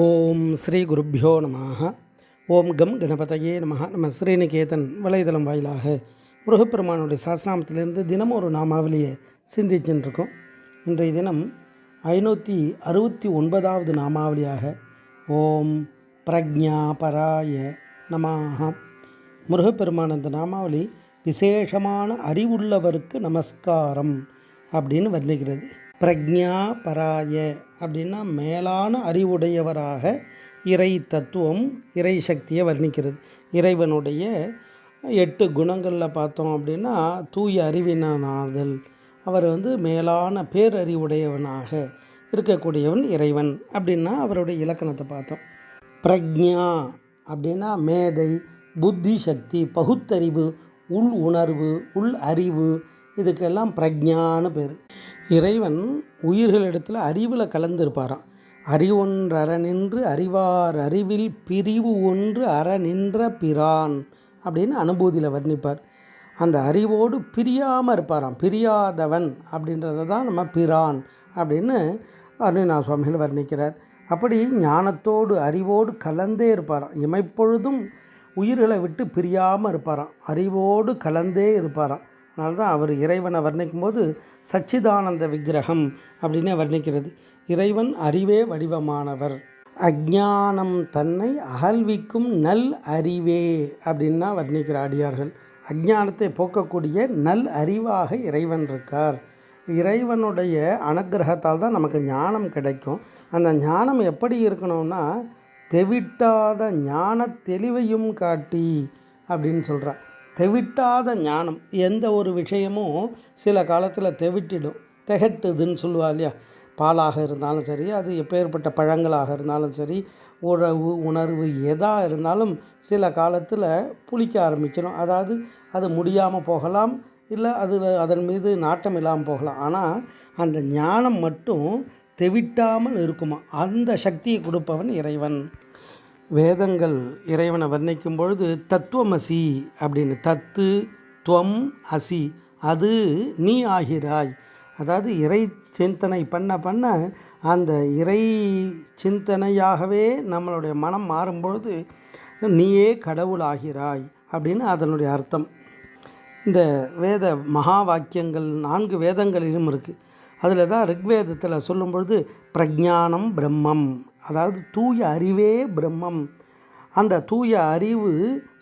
ஓம் ஸ்ரீ குருப்பியோ நமः ஓம் கம் கணபதையே நம நம்ம ஸ்ரீநிகேதன் வலைதளம் வாயிலாக முருகப்பெருமானுடைய சாஸ்திராமத்திலிருந்து தினமும் ஒரு நாமாவளியை சிந்திச்சுட்டு இன்றைய தினம் ஐநூற்றி அறுபத்தி ஒன்பதாவது நாமாவளியாக ஓம் பிரக்ஞா பராய நமாக முருகப்பெருமான் அந்த நாமாவளி விசேஷமான அறிவுள்ளவருக்கு நமஸ்காரம் அப்படின்னு வர்ணிக்கிறது பிரக்ஞா பராய அப்படின்னா மேலான அறிவுடையவராக இறை தத்துவம் இறை சக்தியை வர்ணிக்கிறது. இறைவனுடைய எட்டு குணங்களில் பார்த்தோம் அப்படின்னா தூய அறிவினாதல் அவர் வந்து மேலான பேரறிவுடையவனாக இருக்கக்கூடியவன் இறைவன் அப்படின்னா அவருடைய இலக்கணத்தை பார்த்தோம். பிரக்ஞா அப்படின்னா மேதை புத்தி சக்தி பகுத்தறிவு உள் உணர்வு உள் அறிவு இதுக்கெல்லாம் பிரஜான்னு பேர். இறைவன் உயிர்களிடத்தில் அறிவில் கலந்துருப்பாராம். அறிவொன்று அற நின்று அறிவார் அறிவில் பிரிவு ஒன்று அற நின்ற பிரான் அப்படின்னு அனுபூதியில் வர்ணிப்பார். அந்த அறிவோடு பிரியாமல் இருப்பாராம். பிரியாதவன் அப்படின்றத தான் நம்ம பிரான் அப்படின்னு அருணா சுவாமிகள் வர்ணிக்கிறார். அப்படி ஞானத்தோடு அறிவோடு கலந்தே இருப்பாராம். இமைப்பொழுதும் உயிர்களை விட்டு பிரியாமல் இருப்பாராம். அறிவோடு கலந்தே இருப்பாராம். அதனால தான் அவர் இறைவனை வர்ணிக்கும் போது சச்சிதானந்த விக்கிரகம் அப்படின்னு வர்ணிக்கிறது. இறைவன் அறிவே வடிவமானவர். அஜானம் தன்னை அகழ்விக்கும் நல் அறிவே அப்படின்னா வர்ணிக்கிற அடியார்கள். அஜானத்தை போக்கக்கூடிய நல் அறிவாக இறைவன் இருக்கார். இறைவனுடைய அனுகிரகத்தால் தான் நமக்கு ஞானம் கிடைக்கும். அந்த ஞானம் எப்படி இருக்கணும்னா தெவிட்டாத ஞான தெளிவையும் காட்டி அப்படின்னு சொல்கிறார் தெவிட்டாத ஞானம் எந்த ஒரு விஷயமும் சில காலத்தில் தெவிட்டிடும் திகட்டுதுன்னு சொல்லுவா இல்லையா? பாலாக இருந்தாலும் சரி அது எப்பேற்பட்ட பழங்களாக இருந்தாலும் சரி உறவு உணர்வு எதாக இருந்தாலும் சில காலத்தில் புளிக்க ஆரம்பிக்கணும். அதாவது அது முடியாமல் போகலாம் இல்லை அது அதன் மீது நாட்டம் இல்லாமல் போகலாம். ஆனால் அந்த ஞானம் மட்டும் தெவிட்டாமல் இருக்குமா? அந்த சக்தியை கொடுப்பவன் இறைவன். வேதங்கள் இறைவனை வர்ணிக்கும் பொழுது தத்துவமசி அப்படின்னு தத்து துவம் அசி அது நீ ஆகிறாய். அதாவது இறை சிந்தனை பண்ண பண்ண அந்த இறை சிந்தனையாகவே நம்மளுடைய மனம் மாறும்பொழுது நீயே கடவுள் ஆகிறாய் அப்படின்னு அதனுடைய அர்த்தம். இந்த வேத மகா வாக்கியங்கள் நான்கு வேதங்களிலும் இருக்குது அதில் தான் ரிக்வேதத்தில் சொல்லும் பொழுது பிரஜானம் பிரம்மம். அதாவது தூய அறிவே பிரம்மம். அந்த தூய அறிவு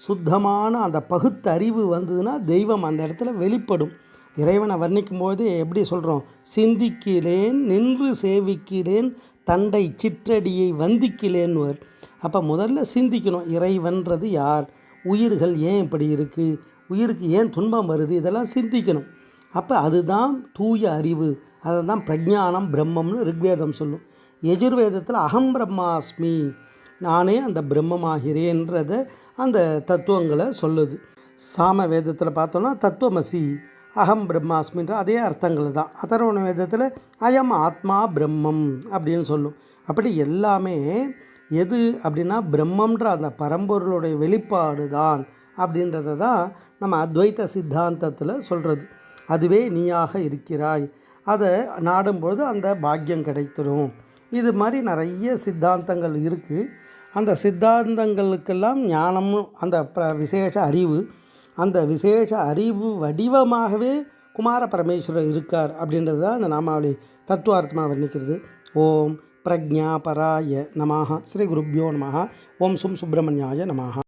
சுத்தமான அந்த பகுத்தறிவு வந்ததுன்னா தெய்வம் அந்த இடத்துல வெளிப்படும். இறைவனை வர்ணிக்கும் போது எப்படி சொல்கிறோம் சிந்திக்கிறேன் நின்று சேவிக்கிறேன் தண்டை சிற்றடியை வந்திக்கிலேன்னுவர் அப்போ முதல்ல சிந்திக்கணும் இறைவன்றது யார்? உயிர்கள் ஏன் இப்படி இருக்குது உயிருக்கு ஏன் துன்பம் வருது? இதெல்லாம் சிந்திக்கணும். அப்போ அதுதான் தூய அறிவு. அதை தான் பிரஜானம் பிரம்மம்னு ரிக்வேதம் சொல்லும். எஜுர்வேதத்தில் அகம் பிரம்மாஸ்மி நானே அந்த பிரம்மமாகிறேன்றத அந்த தத்துவங்களை சொல்லுது. சாம வேதத்தில் பார்த்தோன்னா தத்துவமசி அகம் பிரம்மாஸ்மின்ற அதே அர்த்தங்கள் தான். அதர்வண வேதத்தில் அயம் ஆத்மா பிரம்மம் அப்படின்னு சொல்லும். அப்படி எல்லாமே எது அப்படின்னா பிரம்மன்ற அந்த பரம்பொருளுடைய வெளிப்பாடு தான் அப்படின்றத தான் நம்ம அத்வைத சித்தாந்தத்தில் சொல்கிறது அதுவே நீயாக இருக்கிறாய். அதை நாடும்பொழுது அந்த பாக்கியம் கிடைத்திடும். இது மாதிரி நிறைய சித்தாந்தங்கள் இருக்குது அந்த சித்தாந்தங்களுக்கெல்லாம் ஞானமும் அந்த ப விசேஷ அறிவு அந்த விசேஷ அறிவு வடிவமாகவே குமார பரமேஸ்வரர் இருக்கார் அப்படின்றது தான் அந்த நாமாவளி தத்துவார்த்தமாக வர்ணிக்கிறது. ஓம் பிரஜா பராய நமாக ஸ்ரீ குருப்யோ நமாக ஓம் சும் சுப்பிரமணியாய நமாக